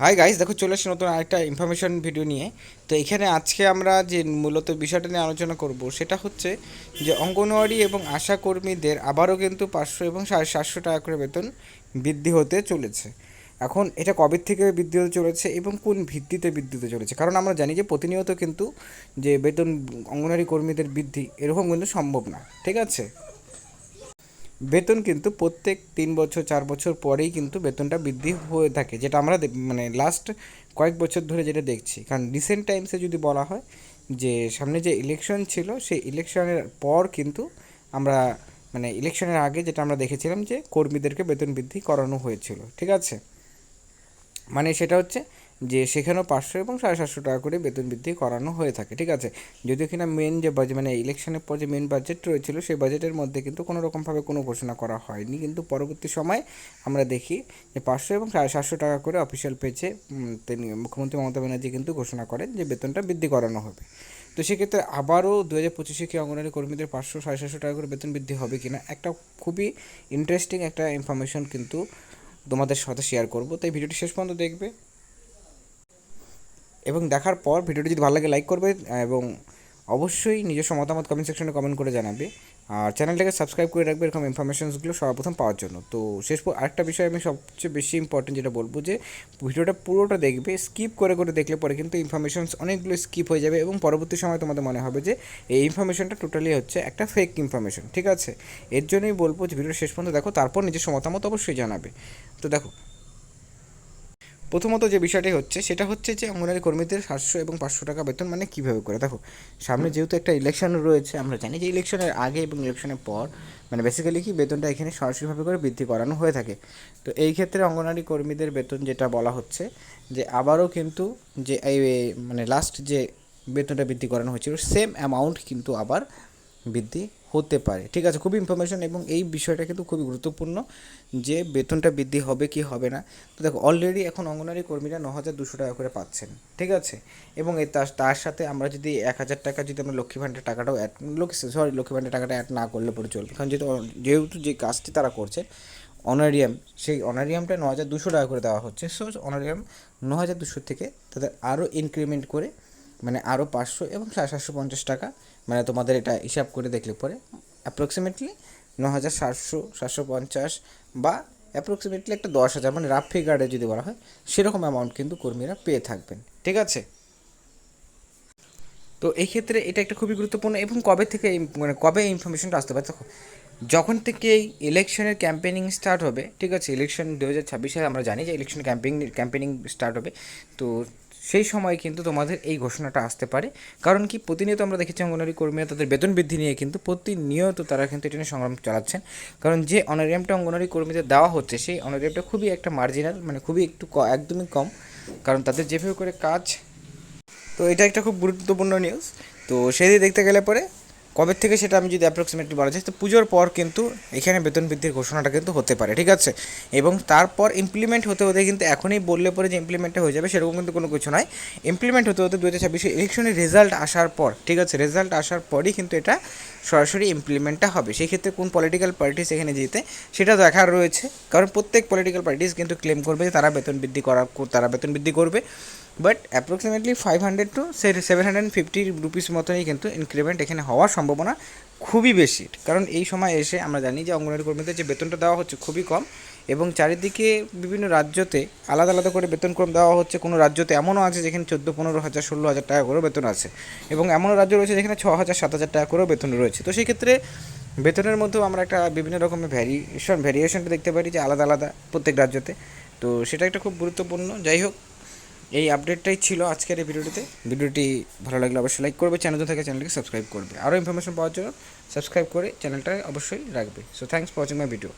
Hi guys দেখো চলে এসেছি নতুন আরেকটা ইনফরমেশন ভিডিও নিয়ে। তো এখানে আজকে আমরা যে মূলত বিষয়টা নিয়ে আলোচনা করব, সেটা হচ্ছে যে অঙ্গনওয়াড়ি এবং আশা কর্মীদের আবারও কিন্তু পাঁচশো এবং সাড়ে সাতশো টাকা করে বেতন বৃদ্ধি হতে চলেছে। এখন এটা কবে থেকে বৃদ্ধি হতে চলেছে এবং কোন ভিত্তিতে বৃদ্ধি হতে চলেছে? কারণ আমরা জানি যে প্রতিনিয়ত কিন্তু যে বেতন অঙ্গনওয়াড়ি কর্মীদের বৃদ্ধি এরকম কিন্তু সম্ভব না, ঠিক আছে? বেতন কিন্তু প্রত্যেক তিন বছর, চার বছর পরেই কিন্তু বেতনটা বৃদ্ধি হয়ে থাকে, যেটা আমরা মানে লাস্ট কয়েক বছর ধরে যেটা দেখছি। কারণ রিসেন্ট টাইমসে যদি বলা হয় যে সামনে যে ইলেকশন ছিল, সেই ইলেকশনের পর কিন্তু আমরা মানে ইলেকশনের আগে যেটা আমরা দেখেছিলাম যে কর্মীদেরকে বেতন বৃদ্ধি করানো হয়েছিল, ঠিক আছে? মানে সেটা হচ্ছে যে সেখানেও পাঁচশো এবং সাড়ে সাতশো টাকা করে বেতন বৃদ্ধি করানো হয়ে থাকে, ঠিক আছে? যদিও কিনা মেন যে বাজেট মানে ইলেকশনের পর যে মেন বাজেট রয়েছিল, সেই বাজেটের মধ্যে কিন্তু কোনো রকমভাবে কোনো ঘোষণা করা হয়নি। কিন্তু পরবর্তী সময় আমরা দেখি যে পাঁচশো এবং সাড়ে সাতশো টাকা করে অফিসিয়াল পেজে তিনি মুখ্যমন্ত্রী মমতা ব্যানার্জি কিন্তু ঘোষণা করেন যে বেতনটা বৃদ্ধি করানো হবে। তো সেক্ষেত্রে আবারও দু হাজার পঁচিশে কি অঙ্গনওয়াড়ি কর্মীদের পাঁচশো, সাড়ে সাতশো টাকা করে বেতন বৃদ্ধি হবে কিনা, একটা খুবই ইন্টারেস্টিং একটা ইনফরমেশন কিন্তু তোমাদের সাথে শেয়ার করব। তাই ভিডিওটি শেষ পর্যন্ত দেখবে। এবং দেখার পর ভিডিওটি যদি ভালো লাগে লাইক করবে, এবং অবশ্যই নিজস্ব মতামত কমেন্ট সেকশনে কমেন্ট করে জানাবে। আর চ্যানেলটাকে সাবস্ক্রাইব করে রাখবে, এরকম ইনফরমেশনসগুলো সর্বপ্রথম পাওয়ার জন্য। তো শেষ পর আরেকটা বিষয় আমি সবচেয়ে বেশি ইম্পর্টেন্ট যেটা বলব যে, ভিডিওটা পুরোটা দেখবে স্কিপ করে করে দেখলে পরে কিন্তু ইনফরমেশনস অনেকগুলো স্কিপ হয়ে যাবে এবং পরবর্তী সময় তোমাদের মনে হবে যে, এই ইনফরমেশনটা টোটালি হচ্ছে একটা ফেক ইনফরমেশন ঠিক আছে? এর জন্যই বলব যে, ভিডিওটা শেষ পর্যন্ত দেখো, তারপর নিজের মতামত অবশ্যই জানাবে। তো দেখো প্রথমত যে বিষয়টি হচ্ছে, সেটা হচ্ছে যে অঙ্গনারী কর্মীদের সাতশো এবং পাঁচশো টাকা বেতন মানে কীভাবে করে? দেখো, সামনে যেহেতু একটা ইলেকশন রয়েছে, আমরা জানি যে ইলেকশনের আগে এবং ইলেকশনের পর মানে বেসিক্যালি কি বেতনটা এখানে সরাসরিভাবে করে বৃদ্ধি করানো হয়ে থাকে। তো এই ক্ষেত্রে অঙ্গনারী কর্মীদের বেতন যেটা বলা হচ্ছে, যে আবারও কিন্তু যে এই মানে লাস্ট যে বেতনটা বৃদ্ধি করানো হয়েছিল সেম অ্যামাউন্ট কিন্তু আবার বৃদ্ধি হতে পারে। ঠিক আছে, খুবই ইনফরমেশন এবং এই বিষয়টা কিন্তু খুবই গুরুত্বপূর্ণ যে বেতনটা বৃদ্ধি হবে কি হবে না। তো দেখো অলরেডি এখন অঙ্গনারী কর্মীরা ন হাজার দুশো টাকা করে পাচ্ছেন, ঠিক আছে? এবং তার তার সাথে আমরা যদি এক হাজার টাকা যদি আমরা লক্ষ্মী ভাণ্ডার টাকাটাও অ্যাড লক্ষ্মী সরি লক্ষ্মী ভাণ্ডার টাকাটা অ্যাড না করলে পরে চলবে। কারণ যেহেতু যেহেতু যে কাজটি তারা করছে অনারিয়াম সেই অনারিয়ামটা ন হাজার দুশো টাকা করে দেওয়া হচ্ছে। সো অনারিয়াম ন হাজার দুশো থেকে তাদের আরও ইনক্রিমেন্ট করে মানে আরও পাঁচশো এবং সাড়ে সাতশো পঞ্চাশ টাকা মানে তোমাদের এটা হিসাব করে দেখলে পরে অ্যাপ্রক্সিমেটলি ন হাজার সাতশো সাতশো পঞ্চাশ বা অ্যাপ্রক্সিমেটলি একটা দশ হাজার মানে রাফ ফিগারে যদি বলা হয়, সেরকম অ্যামাউন্ট কিন্তু কর্মীরা পেয়ে থাকবেন, ঠিক আছে? তো এই ক্ষেত্রে এটা একটা খুবই গুরুত্বপূর্ণ এবং কবে থেকে মানে কবে এই ইনফরমেশনটা আসতে পারে? যখন থেকে এই ইলেকশনের ক্যাম্পেনিং স্টার্ট হবে, ঠিক আছে ইলেকশন দু হাজার ছাব্বিশে আমরা জানি যে ইলেকশন ক্যাম্পেইন ক্যাম্পেনিং স্টার্ট হবে, তো সেই সময় কিন্তু তোমাদের এই ঘোষণাটা আসতে পারে। কারণ কি, প্রতিনিয়ত আমরা দেখেছি অঙ্গনওয়াড়ি কর্মীরা তাদের বেতন বৃদ্ধি নিয়ে কিন্তু প্রতিনিয়ত তারা কিন্তু এটা নিয়ে সংগ্রাম চালাচ্ছেন। কারণ যে অনারিয়ামটা অঙ্গনারী কর্মীদের দেওয়া হচ্ছে, সেই অনারিয়ামটা খুবই একটা মার্জিনাল মানে খুবই একটু একদমই কম। কারণ তাদের যেভাবে করে কাজ, তো এটা একটা খুব গুরুত্বপূর্ণ নিউজ তো সেদিকে দেখতে গেলে পরে কবে থেকে সেটা আমি যদি অ্যাপ্রক্সিমেটলি বলা যায়, তো পুজোর পর কিন্তু এখানে বেতন বৃদ্ধির ঘোষণাটা কিন্তু হতে পারে, ঠিক আছে? এবং তারপর ইমপ্লিমেন্ট হতে হতে কিন্তু এখনই বললে পরে যে ইমপ্লিমেন্টটা হয়ে যাবে সেরকম কিন্তু কোনো কিছু নয়। ইমপ্লিমেন্ট হতে হতে দু হাজার ছাব্বিশে ইলেকশনের রেজাল্ট আসার পর, ঠিক আছে? রেজাল্ট আসার পরই কিন্তু এটা সরাসরি ইমপ্লিমেন্টটা হবে। সেই ক্ষেত্রে কোন পলিটিক্যাল পার্টিস এখানে যেতে সেটা দেখার রয়েছে। কারণ প্রত্যেক পলিটিক্যাল পার্টিস কিন্তু ক্লেম করবে যে তারা বেতন বৃদ্ধি করা, তারা বেতন বৃদ্ধি করবে। But approximately five hundred to seven hundred fifty rupees মতনই কিন্তু ইনক্রিমেন্ট এখানে হওয়ার সম্ভাবনা খুবই বেশি। কারণ এই সময় এসে আমরা জানি যে অঙ্গনওয়াড়ি কর্মীদের যে বেতনটা দেওয়া হচ্ছে খুবই কম এবং চারিদিকে বিভিন্ন রাজ্যতে আলাদা আলাদা করে বেতনক্রম দেওয়া হচ্ছে। কোনো রাজ্যতে এমনও আছে যেখানে চোদ্দ, পনেরো হাজার, ষোলো হাজার টাকা করেও বেতন আছে এবং এমনও রাজ্য রয়েছে যেখানে ছ হাজার, সাত হাজার টাকা করেও বেতন রয়েছে। তো সেই ক্ষেত্রে বেতনের মধ্যেও আমরা একটা বিভিন্ন রকমের ভ্যারিয়েশন ভ্যারিয়েশনটা দেখতে পারি যে আলাদা আলাদা প্রত্যেক রাজ্যতে। তো সেটা একটা খুব গুরুত্বপূর্ণ। যাই হোক এই আপডেটটাই ছিল আজকের এই ভিডিওটিতে। ভিডিওটি ভালো লাগলে অবশ্যই লাইক করবে, চ্যানেল থেকে চ্যানেলকে সাবস্ক্রাইব করবে। আরও ইনফরমেশন পাওয়ার জন্য সাবস্ক্রাইব করে চ্যানেলটা অবশ্যই রাখবে। So thanks for watching my video